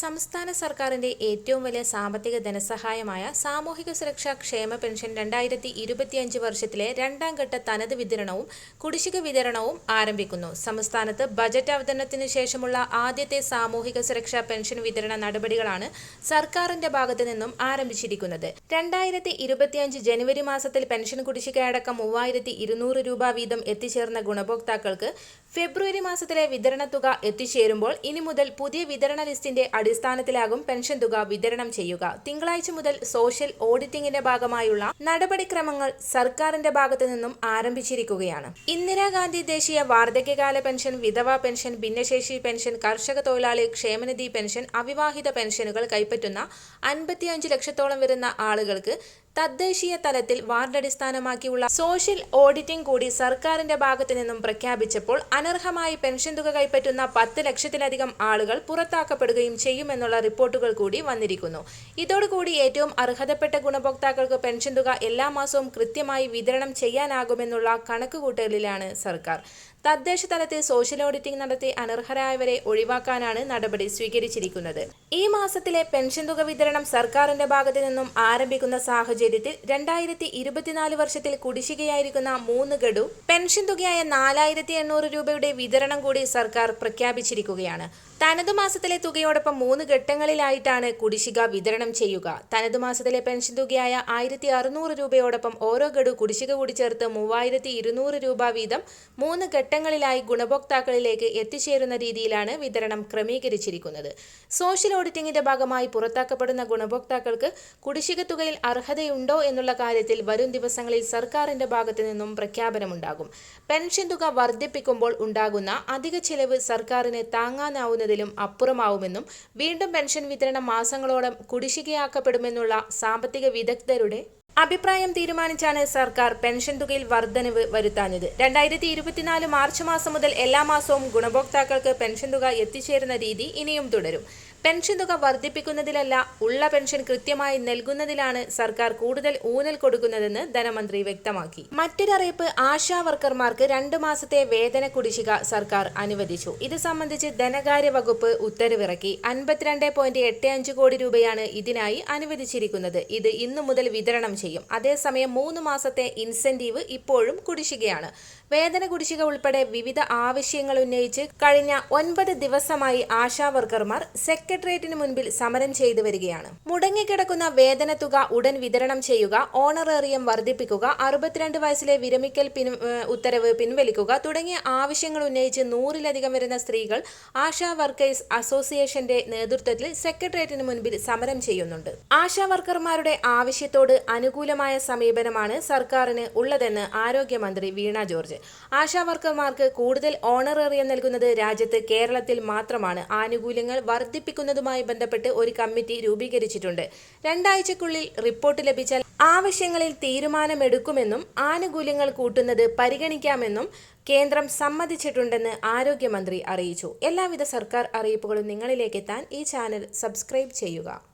സംസ്ഥാന സർക്കാരിന്റെ ഏറ്റവും വലിയ സാമ്പത്തിക ധനസഹായമായ സാമൂഹിക സുരക്ഷാ ക്ഷേമ പെൻഷൻ രണ്ടായിരത്തി ഇരുപത്തിയഞ്ച് വർഷത്തിലെ രണ്ടാം ഘട്ട തനത് വിതരണവും കുടിശ്ശിക വിതരണവും ആരംഭിക്കുന്നു. സംസ്ഥാനത്ത് ബജറ്റ് അവതരണത്തിന് ശേഷമുള്ള ആദ്യത്തെ സാമൂഹിക സുരക്ഷാ പെൻഷൻ വിതരണ നടപടികളാണ് സർക്കാരിന്റെ ഭാഗത്തു നിന്നും ആരംഭിച്ചിരിക്കുന്നത്. രണ്ടായിരത്തി ഇരുപത്തിയഞ്ച് ജനുവരി മാസത്തിൽ പെൻഷൻ കുടിശ്ശികയടക്കം മൂവായിരത്തി ഇരുന്നൂറ് രൂപ വീതം എത്തിച്ചേർന്ന ഗുണഭോക്താക്കൾക്ക് ഫെബ്രുവരി മാസത്തിലെ വിതരണ തുക എത്തിച്ചേരുമ്പോൾ ഇനി മുതൽ പുതിയ വിതരണ ലിസ്റ്റിന്റെ അടിസ്ഥാനത്തിലാകും പെൻഷൻ തുക വിതരണം ചെയ്യുക. തിങ്കളാഴ്ച മുതൽ സോഷ്യൽ ഓഡിറ്റിംഗിന്റെ ഭാഗമായുള്ള നടപടിക്രമങ്ങൾ സർക്കാരിന്റെ ഭാഗത്തു നിന്നും ആരംഭിച്ചിരിക്കുകയാണ്. ഇന്ദിരാഗാന്ധി ദേശീയ വാർദ്ധക്യകാല പെൻഷൻ വിധവാ പെൻഷൻ ഭിന്നശേഷി പെൻഷൻ കർഷക തൊഴിലാളി ക്ഷേമനിധി പെൻഷൻ അവിവാഹിത പെൻഷനുകൾ കൈപ്പറ്റുന്ന അൻപത്തിയഞ്ച് ലക്ഷത്തോളം വരുന്ന ആളുകൾക്ക് തദ്ദേശീയ തലത്തിൽ വാർഡടിസ്ഥാനമാക്കിയുള്ള സോഷ്യൽ ഓഡിറ്റിംഗ് കൂടി സർക്കാരിന്റെ ഭാഗത്തു നിന്നും പ്രഖ്യാപിച്ചപ്പോൾ അനർഹമായി പെൻഷൻ തുക കൈപ്പറ്റുന്ന പത്ത് ലക്ഷത്തിലധികം ആളുകൾ പുറത്താക്കപ്പെടുകയും ചെയ്യുമെന്നുള്ള റിപ്പോർട്ടുകൾ കൂടി വന്നിരിക്കുന്നു. ഇതോടുകൂടി ഏറ്റവും അർഹതപ്പെട്ട ഗുണഭോക്താക്കൾക്ക് പെൻഷൻ തുക എല്ലാ മാസവും കൃത്യമായി വിതരണം ചെയ്യാനാകുമെന്നുള്ള കണക്കുകൂട്ടലിലാണ് സർക്കാർ. തദ്ദേശ തലത്തിൽ സോഷ്യൽ ഓഡിറ്റിംഗ് നടത്തി അനർഹരായവരെ ഒഴിവാക്കാനാണ് നടപടി സ്വീകരിച്ചിരിക്കുന്നത്. ഈ മാസത്തിലെ പെൻഷൻ തുക വിതരണം സർക്കാരിന്റെ ഭാഗത്തു നിന്നും ആരംഭിക്കുന്ന സാഹചര്യത്തിൽ രണ്ടായിരത്തി ഇരുപത്തിനാല് വർഷത്തിൽ കുടിശ്ശികയായിരിക്കുന്ന മൂന്ന് ഗഡു പെൻഷൻ തുകയായ നാലായിരത്തി എണ്ണൂറ് രൂപയുടെ വിതരണം കൂടി സർക്കാർ പ്രഖ്യാപിച്ചിരിക്കുകയാണ്. തനതു മാസത്തിലെ തുകയോടൊപ്പം മൂന്ന് ഘട്ടങ്ങളിലായിട്ടാണ് കുടിശ്ശിക വിതരണം ചെയ്യുക. തനതു മാസത്തിലെ പെൻഷൻ തുകയായ ആയിരത്തി അറുന്നൂറ് രൂപയോടൊപ്പം ഓരോ ഗഡു കുടിശ്ശിക കൂടി ചേർത്ത് മൂവായിരത്തി ഇരുന്നൂറ് രൂപ വീതം മൂന്ന് ഘട്ടങ്ങളിലായി ഗുണഭോക്താക്കളിലേക്ക് എത്തിച്ചേരുന്ന രീതിയിലാണ് വിതരണം ക്രമീകരിച്ചിരിക്കുന്നത്. സോഷ്യൽ ഓഡിറ്റിംഗിന്റെ ഭാഗമായി പുറത്താക്കപ്പെടുന്ന ഗുണഭോക്താക്കൾക്ക് കുടിശ്ശിക തുകയിൽ അർഹതയുണ്ടോ എന്നുള്ള കാര്യത്തിൽ വരും ദിവസങ്ങളിൽ സർക്കാരിന്റെ ഭാഗത്തു നിന്നും പ്രഖ്യാപനമുണ്ടാകും. പെൻഷൻ തുക വർദ്ധിപ്പിക്കുമ്പോൾ ഉണ്ടാകുന്ന അധിക ചെലവ് സർക്കാരിന് താങ്ങാനാവുന്നതിലും അപ്പുറമാവുമെന്നും വീണ്ടും പെൻഷൻ വിതരണം മാസങ്ങളോളം കുടിശ്ശികയാക്കപ്പെടുമെന്നുള്ള സാമ്പത്തിക വിദഗ്ധരുടെ അഭിപ്രായം തീരുമാനിച്ചാണ് സർക്കാർ പെൻഷൻ തുകയിൽ വർധനവ് വരുത്താഞ്ഞത്. രണ്ടായിരത്തി ഇരുപത്തിനാല് മാർച്ച് മാസം മുതൽ എല്ലാ മാസവും ഗുണഭോക്താക്കൾക്ക് പെൻഷൻ തുക എത്തിച്ചേരുന്ന രീതി ഇനിയും തുടരും. പെൻഷൻ തുക വർദ്ധിപ്പിക്കുന്നതിലല്ല ഉള്ള പെൻഷൻ കൃത്യമായി നൽകുന്നതിലാണ് സർക്കാർ കൂടുതൽ ഊന്നൽ കൊടുക്കുന്നതെന്ന് ധനമന്ത്രി വ്യക്തമാക്കി. മറ്റൊരറിയിപ്പ് ആശാ വർക്കർമാർക്ക് രണ്ട് മാസത്തെ വേതന കുടിശ്ശിക സർക്കാർ അനുവദിച്ചു. ഇത് സംബന്ധിച്ച് ധനകാര്യ വകുപ്പ് ഉത്തരവിറക്കി. അൻപത്തിരണ്ട് പോയിന്റ് എട്ട് അഞ്ച് കോടി രൂപയാണ് ഇതിനായി അനുവദിച്ചിരിക്കുന്നത്. ഇത് ഇന്നു മുതൽ വിതരണം ചെയ്യും. അതേസമയം മൂന്ന് മാസത്തെ ഇൻസെന്റീവ് ഇപ്പോഴും കുടിശ്ശികയാണ്. വേതന കുടിശ്ശിക ഉൾപ്പെടെ വിവിധ ആവശ്യങ്ങൾ ഉന്നയിച്ച് കഴിഞ്ഞ ഒൻപത് ദിവസമായി ആശാ വർക്കർമാർ സെക്രട്ടേറിയറ്റിന് മുൻപിൽ സമരം ചെയ്തു വരികയാണ്. മുടങ്ങിക്കിടക്കുന്ന വേതന തുക ഉടൻ വിതരണം ചെയ്യുക ഓണറേറിയം വർദ്ധിപ്പിക്കുക അറുപത്തിരണ്ട് വയസ്സിലെ വിരമിക്കൽ പിൻ ഉത്തരവ് പിൻവലിക്കുക തുടങ്ങിയ ആവശ്യങ്ങൾ ഉന്നയിച്ച് നൂറിലധികം വരുന്ന സ്ത്രീകൾ ആശാ വർക്കേഴ്സ് അസോസിയേഷന്റെ നേതൃത്വത്തിൽ സെക്രട്ടേറിയറ്റിന് മുൻപിൽ സമരം ചെയ്യുന്നുണ്ട്. ആശാ വർക്കർമാരുടെ ആവശ്യത്തോട് അനുകൂലമായ സമീപനമാണ് സർക്കാരിന് ഉള്ളതെന്ന് ആരോഗ്യമന്ത്രി വീണ ജോർജ്. ആശാ വർക്കർമാർക്ക് കൂടുതൽ ഓണറേറിയം നൽകുന്നത് രാജ്യത്ത് കേരളത്തിൽ മാത്രമാണ്. ആനുകൂല്യങ്ങൾ വർദ്ധിപ്പിക്കുന്നതുമായി ബന്ധപ്പെട്ട് ഒരു കമ്മിറ്റി രൂപീകരിച്ചിട്ടുണ്ട്. രണ്ടാഴ്ചക്കുള്ളിൽ റിപ്പോർട്ട് ലഭിച്ചാൽ ആവശ്യങ്ങളിൽ തീരുമാനമെടുക്കുമെന്നും ആനുകൂല്യങ്ങൾ കൂട്ടുന്നത് പരിഗണിക്കാമെന്നും കേന്ദ്രം സമ്മതിച്ചിട്ടുണ്ടെന്ന് ആരോഗ്യമന്ത്രി അറിയിച്ചു. എല്ലാവിധ സർക്കാർ അറിയിപ്പുകളും നിങ്ങളിലേക്ക് എത്താൻ ഈ ചാനൽ സബ്സ്ക്രൈബ് ചെയ്യുക.